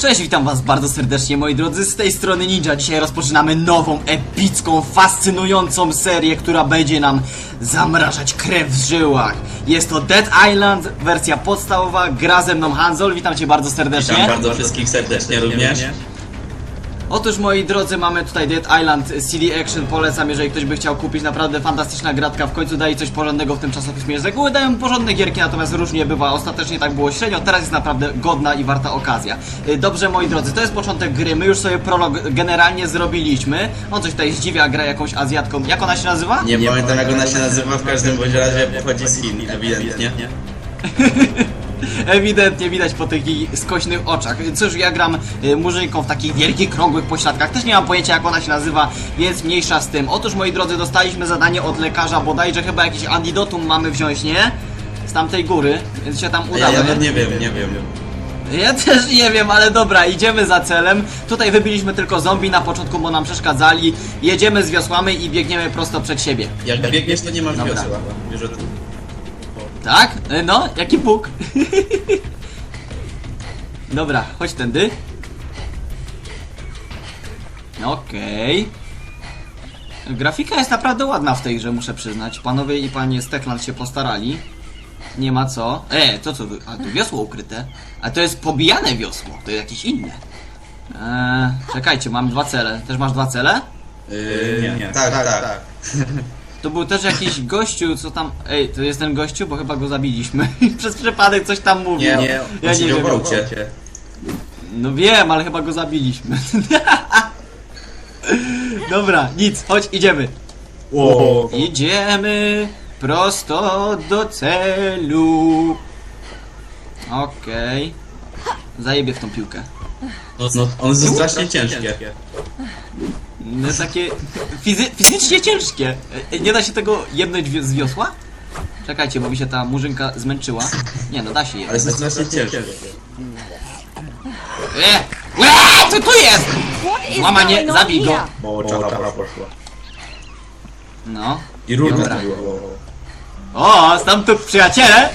Cześć, witam was bardzo serdecznie moi drodzy, z tej strony Ninja. Dzisiaj rozpoczynamy nową, epicką, fascynującą serię, która będzie nam zamrażać krew w żyłach. Jest to Dead Island, wersja podstawowa, gra ze mną Hanzol, witam cię bardzo serdecznie. Witam bardzo wszystkich serdecznie również. Otóż moi drodzy, mamy tutaj Dead Island CD Action, polecam, jeżeli ktoś by chciał kupić, naprawdę fantastyczna gratka, w końcu daje coś porządnego w tym czasopismie. Z reguły dają porządne gierki, natomiast różnie bywa, ostatecznie tak było średnio, teraz jest naprawdę godna i warta okazja. Y, Dobrze moi drodzy, to jest początek gry, my już sobie prolog generalnie zrobiliśmy. On coś tutaj zdziwia, gra jakąś Azjatką, jak ona się nazywa? Nie pamiętam jak ona się nazywa, w każdym bądź razie pochodzi z Chin, ewidentnie. Ewidentnie widać po tych jej skośnych oczach. Cóż, ja gram y, murzynką w takich wielkich, krągłych pośladkach. Też nie mam pojęcia jak ona się nazywa, więc mniejsza z tym. Otóż, moi drodzy, dostaliśmy zadanie od lekarza, bodajże chyba jakiś antidotum mamy wziąć, nie? Z tamtej góry, więc się tam Ja, ja udamy. nawet nie wiem, nie wiem. Ja też nie wiem, ale dobra, idziemy za celem. Tutaj wybiliśmy tylko zombie na początku, bo nam przeszkadzali. Jedziemy z wiosłami i biegniemy prosto przed siebie. Jak biegniesz to nie masz Dobra. wiosła. O tym. Tak? Y, No, jaki puk? Dobra, chodź tędy. Okej. Grafika jest naprawdę ładna w tej grze, muszę przyznać. Panowie i panie z się postarali. Nie ma co. E, to co? A tu wiosło ukryte. A to jest pobijane wiosło, to jest jakieś inne. Eee, czekajcie, mam dwa cele. Też masz dwa cele? Yy, nie, Tak, tak, tak. To był też jakiś gościu, co tam. Ej, to jest ten gościu, bo chyba go zabiliśmy. Przez przypadek coś tam mówił. Nie, nie, ja on nie siedział wiem. w aucie. No wiem, ale chyba go zabiliśmy. Dobra, nic, chodź, idziemy. Wow. Idziemy prosto do celu. Okej. Zajebię w tą piłkę. No, one są strasznie ciężkie. No takie fizy fizycznie ciężkie. E, Nie da się tego jebnąć wi- z wiosła? Czekajcie, bo mi się ta murzynka zmęczyła. Nie no, da się je. Ale są strasznie ciężkie. E! Łe! Co tu jest? What is Łamanie, going on zabij go. here? Bo czapra poszła. No. I rurka Dobra. to. O, stamtąd przyjaciele!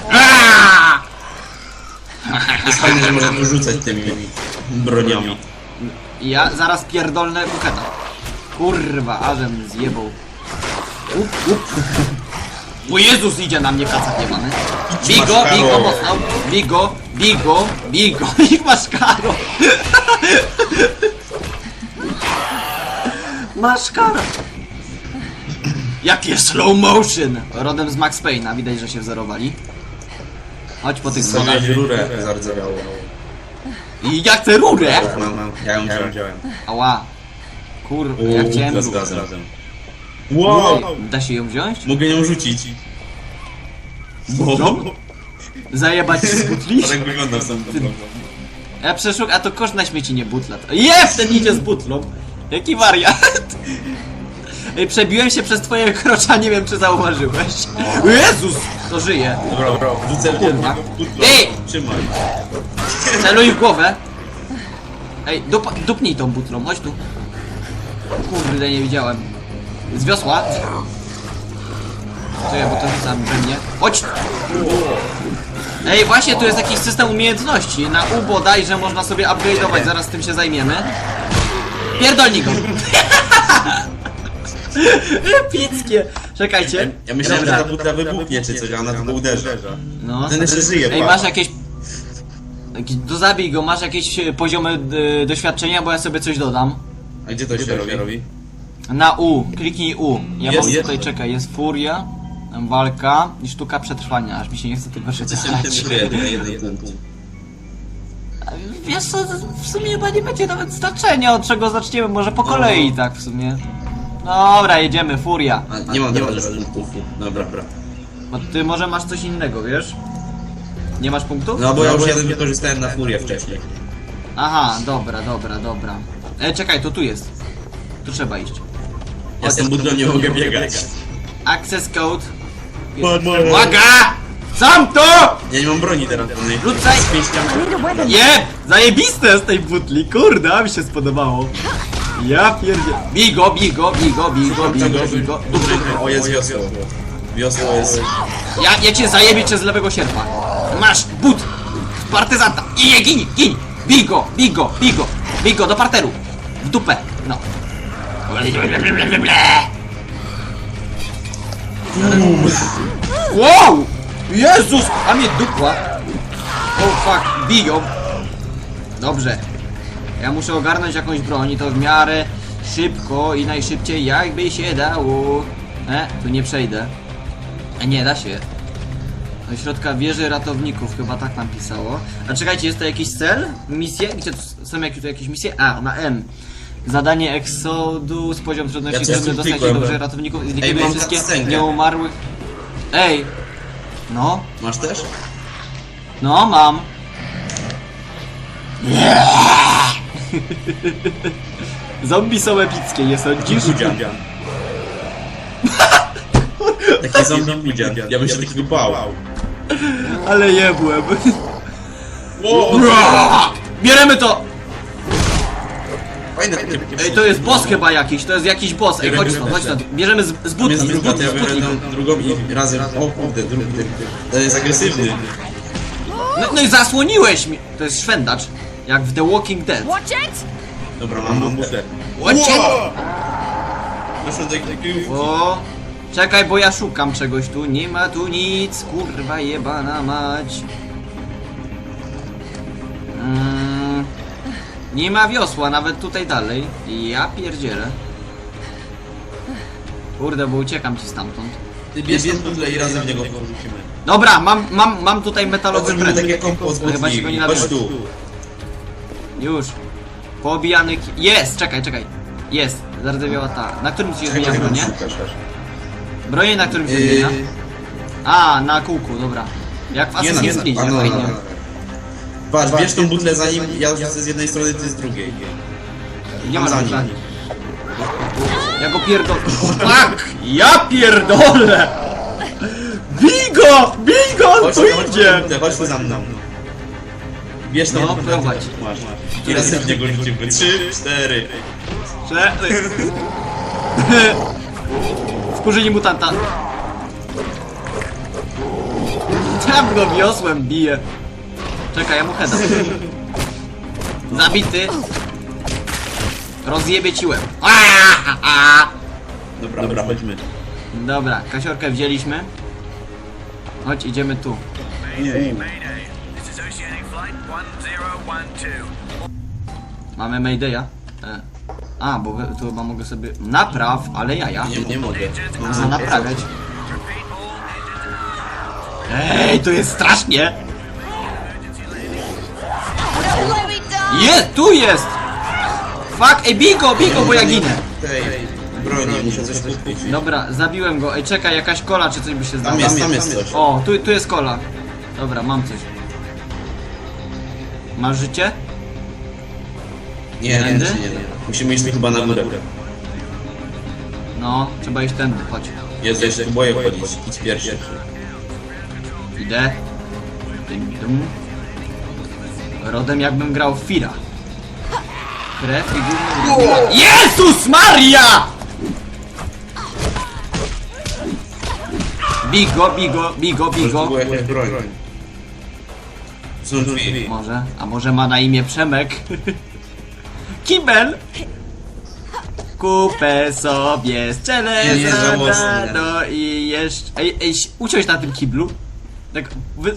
To jest fajne, że można tu rzucać tymi broniami. I Ja zaraz pierdolnę buketa. Kurwa, ażem zjebał. Up, up. O Jezus idzie na mnie kacak jebany. Bigo, bigo mocno. Bigo, bigo, bigo. Ich maszkaro. Maszkaro. Jakie slow motion. Rodem z Max Payne'a. Widać, że się wzorowali. Chodź po tych schodach. Sobie rurę zardzewiało. I jak tę rurę? Mam, mam. Ja ją wziąłem. Ała. Kurwa, ja chciałem z rurę. gazem. Wow! Da się ją wziąć? Mogę ją rzucić. No. Zajebać z butli? Tak wygląda sam to Ja przeszuk, a to kosz na śmieci nie butla. Jest, ten idzie z butlą. Jaki wariat. Ej, Przebiłem się przez twoje krocza, nie wiem czy zauważyłeś. Jezus, to żyje. Dobra, dobra, wrzucę w Kurwa. Ej! Trzymaj. Celuj w głowę. Ej, dup, dupnij tą butlą, chodź tu. Kurde, nie widziałem. Z wiosła. Co ja, bo to rzucam we mnie. Chodź! Ej, właśnie tu jest jakiś system umiejętności. Na U bodajże można sobie upgrade'ować, zaraz tym się zajmiemy. Pierdolnik go! Epickie! Czekajcie. Ja myślałem, Dobra. że ta butla wybuchnie czy coś, a ona tylko uderza. No. Ten jeszcze żyje, Ej, masz jakieś... Jakiś- To zabij go, masz jakieś e, poziomy e, doświadczenia, bo ja sobie coś dodam. A gdzie to się robi? Na U, kliknij U. Ja Jest, mam jest. tutaj, czekaj, jest furia, walka i sztuka przetrwania, aż mi się nie chce tego Co się przeczytać. liczyłem na jeden punkt. Wiesz co, w sumie chyba nie będzie nawet znaczenia, od czego zaczniemy, może po kolei tak w sumie. Dobra, jedziemy, furia. A, nie mam nie mam już punktów. Dobra, dobra. Bo ty może masz coś innego, wiesz? Nie masz punktów? No bo ja już jeden wykorzystałem na furię wcześniej. Aha, dobra, dobra, dobra. E, czekaj, to tu jest. Tu trzeba iść. Ja z tym butlą nie mogę biegać. Access code. Uwaga! Sam to! Ja nie mam broni teraz. Rzucaj! Z pięściami. Je! Zajebiste z tej butli, kurde, a mi się spodobało. Ja pierdzie... Bigo, bigo, bigo, bigo, bigo, bigo. O, jest wiosło. Wiosło jest... Ja, ja cię zajebię cię z lewego sierpa. Masz but! Z partyzanta! I nie, gin, gin! Bigo, bigo, bigo, bigo, do parteru. W dupę, no. Wow! Jezus! A mnie dupła! Oh fuck, biją! Dobrze. Ja muszę ogarnąć jakąś broń i to w miarę szybko i najszybciej jakby się dało. E, tu nie przejdę. E, nie, da się. Do środka wieży ratowników, chyba tak nam pisało. A czekajcie, jest to jakiś cel? Misje? Gdzie tu są jakieś, tu jakieś misje? A, na M. Zadanie Exodus, poziom trudności, Ja coś trudny dostać się klikłem. dobrze ratowników i Ej, zlikwiduj mam wszystkie cutscenkę. nieumarłych. Ej! No, Masz też? no mam. Zombie są epickie, nie sądzisz? Budzian. Taki zombie budzian. Ja bym się takiego bał. Ale jebłem. Wow. Bieremy to! Fajne takie Ej, to jest boss chyba jakiś, to jest jakiś boss. Ej, chodź stąd, chodź stąd. Bierzemy z, z butli, z butli, z butli. tą drugą i razem. O kurde, drugi. To jest agresywny. No, no i zasłoniłeś mi! To jest szwendacz. Jak w The Walking Dead. Watch it! Dobra, mam bufę. Watch it! Do. O, czekaj, bo ja szukam czegoś tu. Nie ma tu nic, kurwa jebana mać. Mm, nie ma wiosła, nawet tutaj dalej. Ja pierdzielę. Kurde, bo uciekam ci stamtąd. Ty bierz ten butle i razem w niego porzucimy. Dobra, mam, mam, mam tutaj metalowy Zrobimy takie kompo z Chyba ci go nie Chodź tu. Już. Poobijany ki- Jest! Czekaj, czekaj. Jest. Zardzewiała ta. Na którym się zmienia bronie? szukasz? Bronie na którym się Yy, zmienia? A, na kółku, dobra. Jak w Nie no, nie Assassin's no, Creed, a, no, fajnie. no, no. Patrz, bierz tą butlę zanim ja rzucę z jednej strony, ty z drugiej. Nie ma za za nim. Ja go pierdolę. Fuck! Ja pierdolę! Bigo! Bigo! On tu chodź, idzie! Chodź, chodź tu za mną. Bierz tą No, butlę, prowadź. Masz. I razem w niego rzucimy. Trzy, cztery. Prze... Wkurzenie mutanta. Tam go wiosłem bije. Czekaj, ja mu heada. Zabity. Rozjebie ci łeb. Aaaa! Dobra, dobra, chodźmy. Dobra, kasiorkę wzięliśmy. Chodź, idziemy tu. Nie, This is Oceanic Flight 1012. Mamy Maydaya. E. A, bo tu chyba mogę sobie... Napraw, ale jaja. nie, nie mogę. Mam A, za- naprawiać. Ej, to jest strasznie! Jest, tu jest! Fuck, ej, bigo, bigo, bo ja ginę. Tej broni, muszę coś kupić. Dobra, zabiłem go. Ej, czekaj, jakaś kola czy coś by się zdało. Tam jest, tam jest coś. O, tu, tu jest kola. Dobra, mam coś. Masz życie? Nie, nie, nie, nie. Musimy iść chyba na górę. No, trzeba iść tędy, chodź. Jezu, tu boję chodzić. Idź pierwszy. Idę. Dym, dum. Rodem jakbym grał w Fira. Krew i gówno. Jezus Maria! Bigo, bigo, bigo, bigo. tu była jakaś broń. Są drzwi. Może, a może ma na imię Przemek? Kibel! Kupę sobie strzelę Nie, nie, za żałosne. no i jeszcze... Ej, ej, usiądź na tym kiblu. Tak, wy...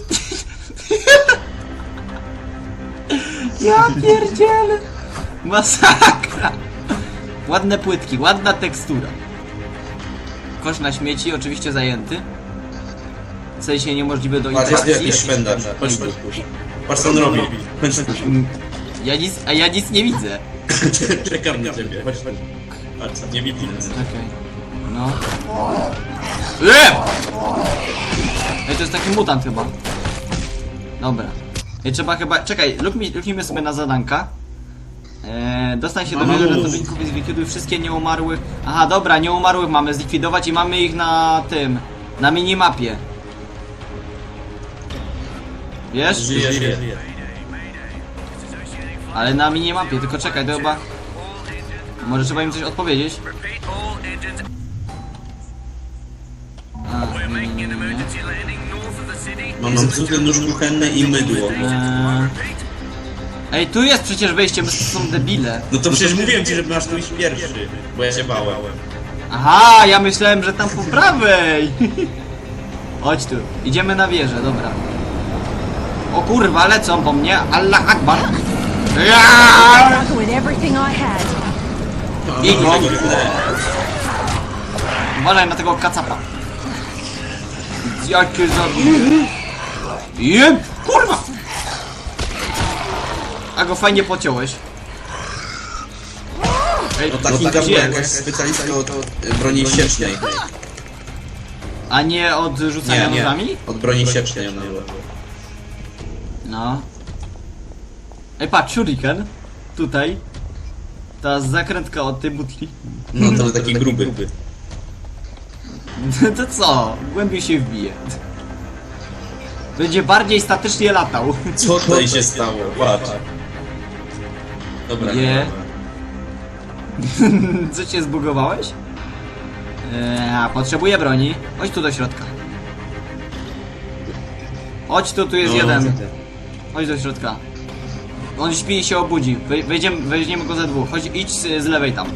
Ja pierdzielę! Masakra! Ładne płytki, ładna tekstura. Kosz na śmieci, oczywiście zajęty. W sensie niemożliwe do Patrz, jest interakcji. jakiś szwendacz. Chodź tu. Patrz co on robi. Ja nic, a ja nic nie widzę. Czekam na ciebie. Chodź tu. Patrz, nie widzi nas. Okej. No. Eee! Ej, to jest taki mutant chyba. Dobra. Ej, trzeba chyba... Czekaj, luknij- luknijmy sobie na zadanka. Eee, dostań się do wieży no. ratowników i zlikwiduj wszystkie nieumarłych. Aha, dobra, nieumarłych mamy zlikwidować i mamy ich na tym... Na minimapie. Wiesz? Żyje, żyje. Ale na minimapie, tylko czekaj, to chyba... Może trzeba im coś odpowiedzieć? We're making an emergency landing Mam cukier, nóż kuchenny i mydło. Eee. Ej, tu jest przecież wejście, to są debile. No to przecież mówiłem ci, że masz tu iść pierwszy, bo ja się bałem. Aha, ja myślałem, że tam po prawej. Chodź tu, idziemy na wieżę, dobra. O kurwa, lecą po mnie, Allah Akbar. Ja! With everything I had. Biegnij, biegnij. kurde. Uważaj na tego kacapa. Ja cię zabiję. Jem, kurwa! A go fajnie pociąłeś. Ej, No ta no tak była jest. jakaś specjalistka od od broni siecznej. A nie od rzucania Nie, nie, nożami? od broni siecznej ona była. No. Ej, patrz, shuriken. Tutaj. Ta zakrętka od tej butli. No to taki gruby. To co? Głębiej się wbije. Będzie bardziej statycznie latał. Co tutaj się stało? Patrz. Dobra. Nie. Co cię zbugowałeś? Eee, potrzebuję broni. Chodź tu do środka. Chodź tu, tu jest No. jeden. Chodź do środka. On śpi i się obudzi. Wej- Wejdziemy, weźmiemy go ze dwóch. Chodź, idź z, z lewej tam.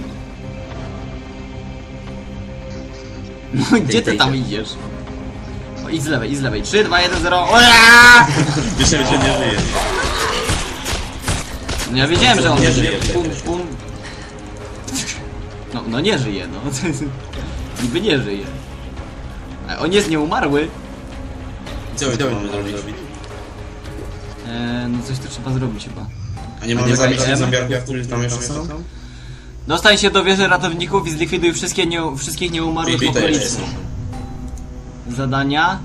No, gdzie ty tam idziesz? O, idź z lewej, idź z lewej. 3, 2, 1, 0. Ola! Myślałem, że nie żyje. No ja wiedziałem, że on Nie żyje. Pum, pum. No, no nie żyje, no. Niby nie żyje. A on jest nieumarły. Co my mamy zrobić? Eee, no coś tu trzeba zrobić chyba. A nie mamy zabić zombiarków, którzy tam jeszcze są? Dostań się do wieży ratowników i zlikwiduj wszystkie nie, wszystkich nieumarłych w okolicy. jest. Zadania.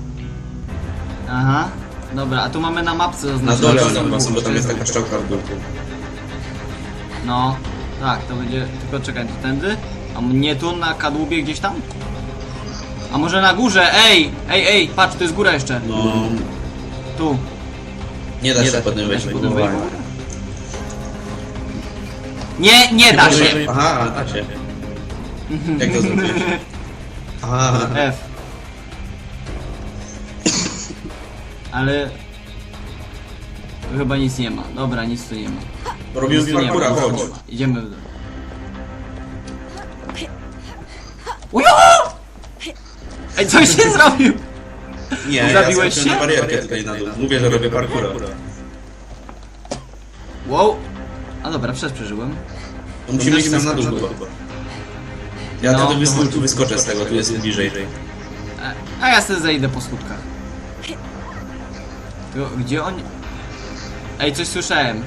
Aha. Dobra, a tu mamy na mapce Na zaznaczone. dole są chyba są, bo tam jest taka szczałka w dół. No, tak, to będzie. Tylko czekaj, to tędy? A nie tu na kadłubie gdzieś tam? A może na górze? Ej! Ej, ej, patrz, to jest góra jeszcze. No, Tu. nie da Nie się da- się górę. wejść. Nie, nie da się! Aha, da się. Jak to zrobić? Aha, F. Ale... Chyba nic nie ma. Dobra, nic tu nie ma. nie ma, parkura, chodź. Idziemy w dół. Ujo! Ej, coś się zrobił! Nie, Zabiłeś ja się? na barierkę tutaj na dół. Mówię, że robię parkura. Wow! A dobra, przez przeżyłem. To musimy iść tam na dół chyba. Ja No, no, to wys chodź. tu wyskoczę z tego, tu jest bliżej. A, a ja sobie zejdę po skutkach. Tylko, Gdzie oni... Ej, coś słyszałem.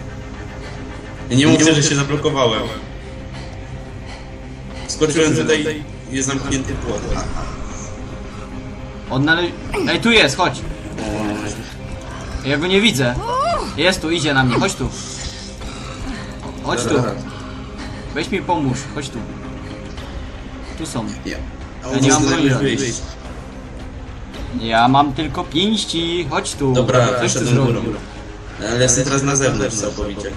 Ja nie mówię, że się zablokowałem. Skoczyłem tutaj, jest zamknięty płot. Odnale... Ej, tu jest, chodź. Ja go nie widzę. Jest tu, idzie na mnie, chodź tu. Chodź tu. Weź mi pomóż, chodź tu. Tu są. Ja, Ja nie mam broni. wyjść. Ja mam tylko pięści, chodź tu. Dobra, coś ty przeszedłem górą. zrobił. Ale jestem teraz na zewnątrz całkowicie.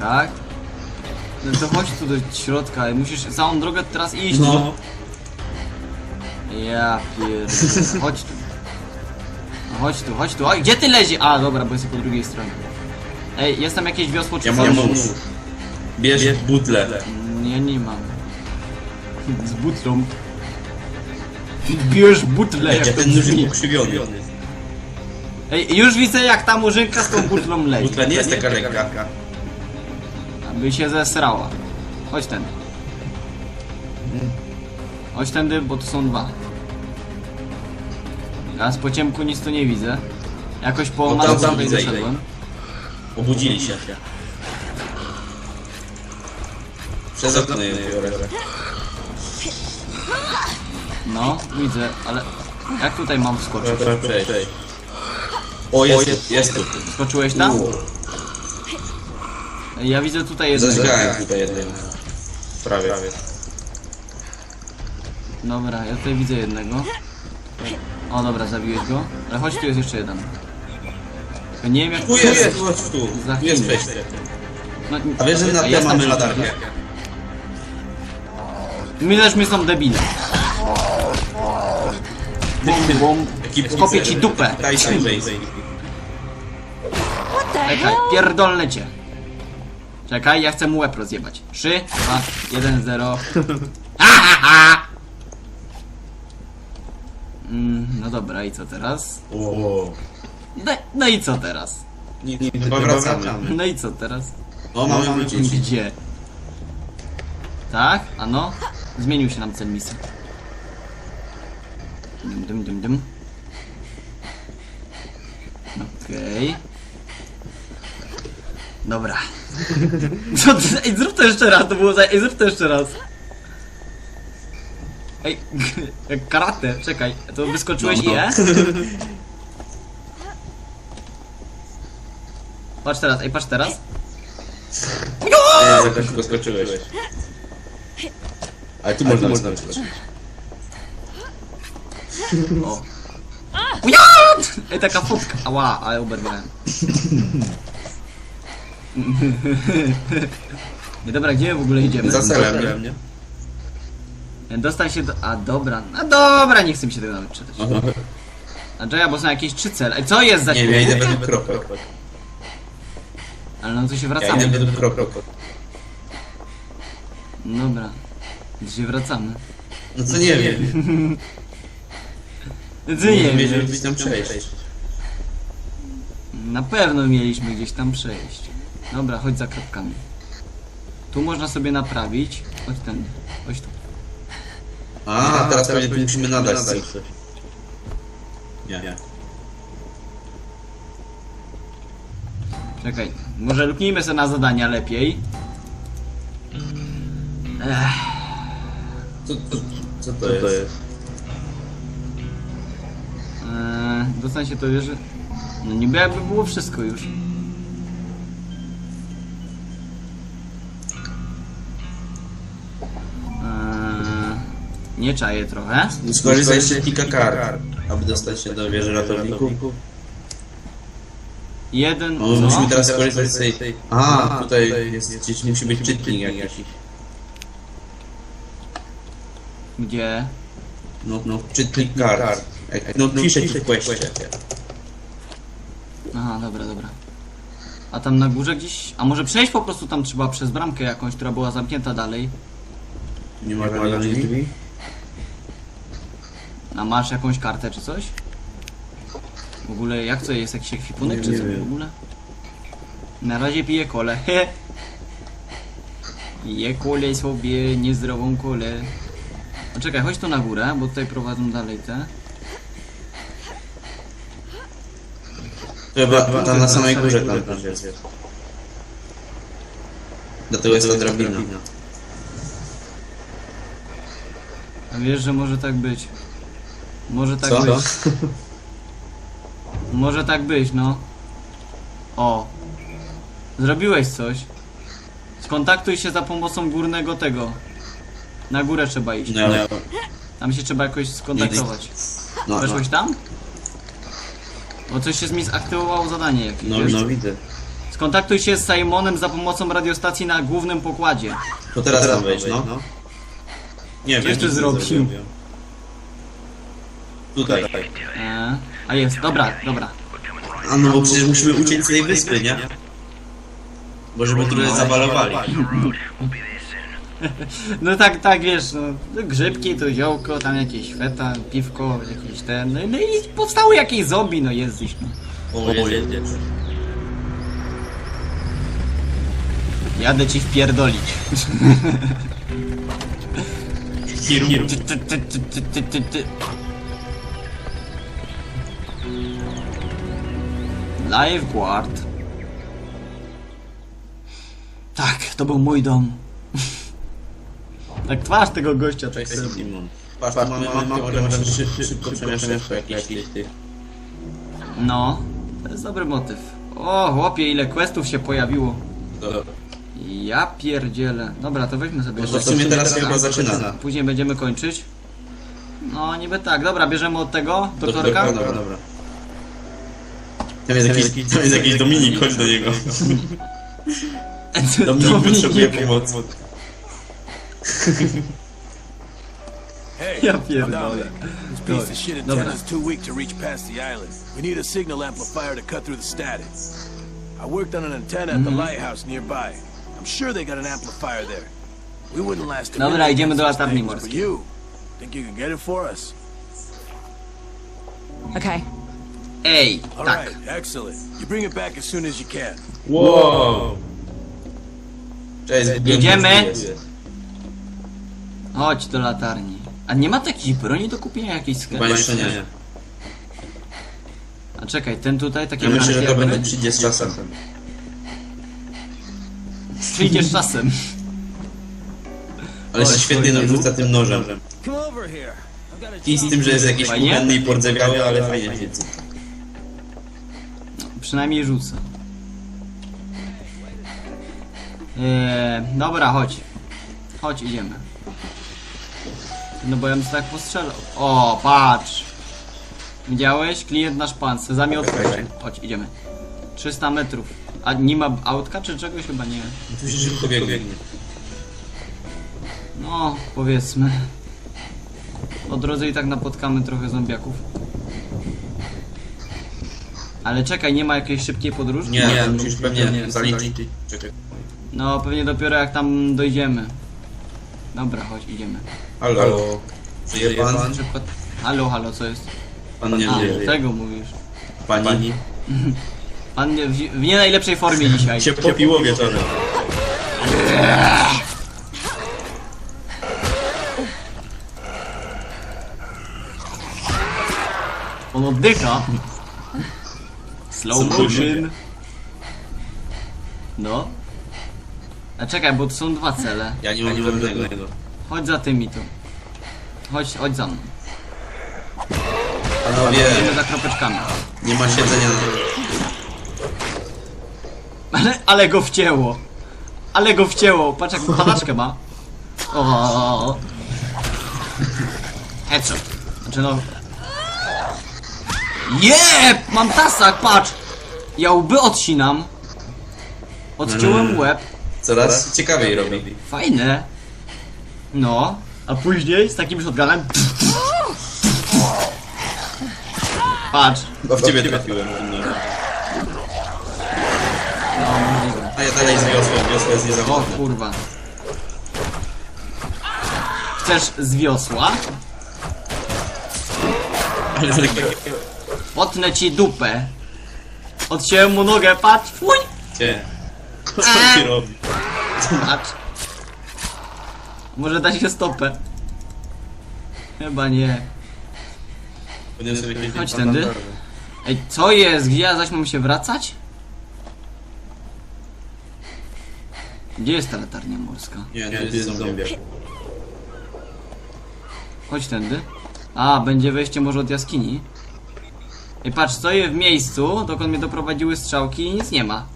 Tak? No to chodź tu do środka, musisz całą drogę teraz iść. No, Ja pierdolę. Chodź tu. No Chodź tu, chodź tu. Oj, gdzie ty lezi? A, dobra, bo jestem po drugiej stronie. Ej, jest tam jakieś wiosło czy ja coś? mam nóż. Bierz butlę. Nie, nie mam. Z butlą. Bierz butlę, jak to ten nóż jest brzmi. ukrzywiony. Ej, już widzę jak ta murzynka z tą butlą leci. Butla nie jest taka lekka. Aby się zesrała. Chodź tędy. Chodź tędy, bo tu są dwa. Teraz po ciemku nic tu nie widzę. Jakoś po No tam, tam tutaj widzę, doszedłem. Obudzili się. Przez okno je biorę. No, widzę, ale jak tutaj mam wskoczyć? Trzeba przejść. O, jest, jest tu. Skoczyłeś tam? Ja widzę tutaj jednego. Zażygałem tutaj jednego. Prawie. Dobra, ja tutaj widzę jednego. O dobra, zabiłeś go. Ale chodź, tu jest jeszcze jeden. Nie wiem jak... Tu jest, chodź tu. Za Tu jest chwilę. przejście. No, A wiesz, że na a tle jest tam mamy przecież- latarnię. My też my są debile. Bum, bum. Jaki Skopię ci dupę. Daj się. What the Czekaj, pierdolnę cię. Czekaj, ja chcę mu łeb rozjebać. 3, 2, 1, 0. Ha, ha, ha! Mm, no dobra, i co teraz? O, No, no i co teraz? nie, nie, chyba wracamy. No i co teraz? O, mamy wrócić. Gdzie? Tak? Ano? Zmienił się nam cel misji. Dym, dym, dym, dym. Okej. Dobra. Co ty? Ej, zrób to jeszcze raz, to było za... Ej, zrób to jeszcze raz. Ej, jak karate, czekaj, to wyskoczyłeś No, no. i e? Patrz teraz, ej, patrz teraz. Nie, za szybko skoczyłeś. Ale tu można skoczyć. O. Ja! Ej, taka fotka. Ała, ale oberwałem. Nie, dobra, gdzie my w ogóle idziemy? Za celem, nie? Dostań się do... A, dobra. A, dobra, nie chcę mi się tego nawet czytać. A Jaya, bo są jakieś trzy cele. Ej, co jest za Nie wiem, ja idę według kropek. Ale no to się Ja idę wracamy. według kropek. Dobra. Gdzie się wracamy? No co nie wiem. Ty Nie nie wiem, gdzieś tam przejść. Na pewno mieliśmy gdzieś tam przejść. Dobra, chodź za kropkami. Tu można sobie naprawić. Chodź ten. Chodź tu. A, teraz pewnie tu musimy nadać coś. Nie, nie. Czekaj. Może luknijmy sobie na zadania lepiej. Ech, Co, co, co to jest? Eee, dostań się to wieży. No niby jakby było wszystko już. Eee, nie czaję trochę. Skorzystaj jeszcze kilka kart, aby dostać się do wieży ratowników. Jeden. No, musimy teraz skorzystać z tej... A, tutaj jest, gdzieś musi być czytnik jakiś. Gdzie? No, no, czytnik kart. Jak- No, pisze ci w. Aha, dobra, dobra. A tam na górze gdzieś. A może przejść po prostu tam trzeba przez bramkę jakąś, która była zamknięta dalej. Nie ma żadnych drzwi? A masz jakąś kartę czy coś? W ogóle jak to jest jakiś ekwipunek Nie, czy nie co w wiem. ogóle? Na razie piję kolę. He. Je kolę sobie, niezdrową kolę. No czekaj, chodź tu na górę, bo tutaj prowadzą dalej te. Chyba tam na samej górze tam też jest. Dlatego jest ta drabina. A wiesz, że może tak być. Może tak Co? być. Może tak być, no. O. Zrobiłeś coś. Skontaktuj się za pomocą górnego tego. Na górę trzeba iść. No, no, Tam się trzeba jakoś skontaktować. no, no, Weszłeś tam? Bo coś się mi zaktywowało zadanie jakieś. no, wiesz? no widzę. Skontaktuj się z Simonem za pomocą radiostacji na głównym pokładzie. To teraz tam wejść, no. Nie Gdzieś wiem, ty nic nie zrobił? zrobiłem. Tutaj. Eee, a jest, dobra, dobra. A no bo przecież musimy uciec z tej wyspy, nie? Bo żeby trochę zawalowali. No tak, tak, wiesz, no, grzybki, to ziołko, tam jakieś feta, piwko, jakieś ten, no, no i powstały jakieś zombie, no jest gdzieś, no. O, jedzie. Jadę ci wpierdolić. Hiru. Ty, ty, ty, ty, ty, ty, ty, ty. Lifeguard. Tak, to był mój dom. Tak twarz tego gościa tak Cześć, sobie. Simon. Patrz, tu mamy mapkę, może możemy szybko, szybko przemieszczać po. No, to jest dobry motyw. O, chłopie, ile questów się pojawiło. To, Ja pierdzielę. Dobra, to weźmy sobie to w sumie teraz się chyba zaczyna. Później będziemy kończyć. No, niby tak. Dobra, bierzemy od tego, Doktorka? doktorka. Dobra, dobra. Tam jest jakiś, tam jest jakiś Dominik, chodź do niego. Dominik potrzebuje pomocy. Hey, Ja I'm down pierdolę. there. This piece of shit Dobra. is too weak to reach past the island. We need a signal amplifier to cut through the static. I worked on an antenna at the lighthouse nearby. I'm sure they got an amplifier there. We wouldn't last a Dobra, minute idziemy do against those latarni things, but morskiej. you, think you can get it for us? Okay. Ej, All tak. right, excellent. You bring it back as soon as you can. Wow! Cześć, zgubiłem Jedziemy. Chodź do latarni. A nie ma takiej broni do kupienia jakiejś sklep? Chyba jeszcze nie. A czekaj, ten tutaj taki Ja myślę, że to będzie przyjdzie z czasem. Przyjdzie z czasem. Ale się świetnie nam rzuca tym nożem. Come over here. I've got a I z tym, że jest jakiś Fajnie? kuchenny i pordzewiały, ale fajnie siedzi. Przynajmniej rzucę. Eee, dobra, chodź. Chodź, idziemy. No bo ja bym się tak postrzelał. O, patrz. Widziałeś? Klient nasz pan, sezamie otwórz. Chodź, idziemy. 300 metrów. A nie ma autka czy czegoś? Chyba nie. Się szybko biegnie. No, powiedzmy. Po drodze i tak napotkamy trochę zombiaków. Ale czekaj, nie ma jakiejś szybkiej podróży? Nie, nie, musisz pewnie zaliczyć. Czekaj. No, pewnie dopiero jak tam dojdziemy. Dobra, chodź, idziemy. Halo. Żyje pan? Na przykład... Halo, halo, co jest? Pan nie A, żyje. tego mówisz. Pani Pan nie- w, w nie najlepszej formie dzisiaj. się popiło wieczorem. On oddycha. Slow motion. No. A czekaj, bo tu są dwa cele. Ja nie mam żadnego. Chodź za tymi tu. Chodź, chodź za mną. Panowie, Idziemy za kropeczkami. nie ma siedzenia. Ale, ale go wcięło. Ale go wcięło. Patrz jak padaczkę ma. O. Headshot. Znaczy no... Jeb! Mam tasak, patrz! Ja łby odcinam. Odciąłem łeb. Coraz ciekawiej robi. Fajne. No. A później z takim shotgunem... Patrz. Bo w ciebie trafiłem. No, możliwe. A ja dalej z wiosłem, wiosła jest O niezawodna. kurwa. Chcesz z wiosła? Ale. Potnę ci dupę. Odciąłem mu nogę, patrz, fuj! Gdzie? Co on ci robi? Patrz. Może da się stopę. Chyba nie. Chodź tędy. Ej, co jest? Gdzie ja zaś mam się wracać? Gdzie jest ta latarnia morska? Nie, nie, to jest zombie. Chodź tędy. A, będzie wejście może od jaskini. Ej, patrz, stoję w miejscu, dokąd mnie doprowadziły strzałki i nic nie ma.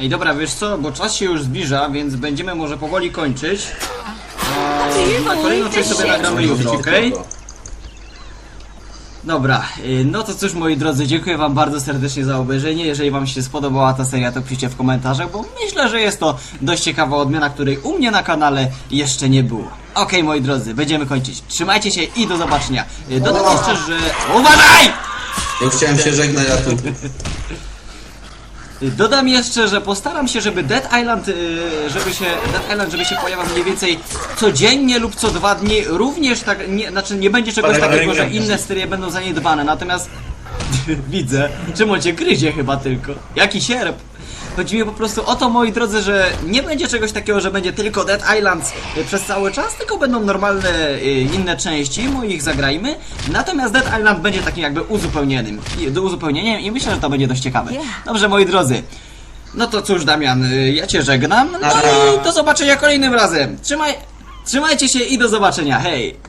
Ej, dobra, wiesz co, bo czas się już zbliża, więc będziemy może powoli kończyć. Eee, na kolejną część sobie nagramy jutro, okej? Dobra, y, no to cóż moi drodzy, dziękuję wam bardzo serdecznie za obejrzenie. Jeżeli wam się spodobała ta seria, to piszcie w komentarzach, bo myślę, że jest to dość ciekawa odmiana, której u mnie na kanale jeszcze nie było. Okej moi drodzy, będziemy kończyć. Trzymajcie się i do zobaczenia. Y, Dodam jeszcze, że... UWAGAJ! Ja już chciałem się żegnać, a tu... Dodam jeszcze, że postaram się, żeby Dead Island, y, żeby się, Dead Island, żeby się pojawiał mniej więcej codziennie lub co dwa dni. Również tak, nie, znaczy nie będzie czegoś takiego, że inne serie będą zaniedbane, natomiast widzę, czym on cię gryzie chyba tylko. Jaki sierp. Chodzi mi po prostu o to, moi drodzy, że nie będzie czegoś takiego, że będzie tylko Dead Islands y, przez cały czas, tylko będą normalne y, inne części, my ich zagrajmy. Natomiast Dead Island będzie takim jakby uzupełnionym, uzupełnieniem i myślę, że to będzie dość ciekawe. Dobrze, moi drodzy. No to cóż, Damian, y, ja cię żegnam. No i do zobaczenia kolejnym razem. Trzymaj, trzymajcie się i do zobaczenia. Hej!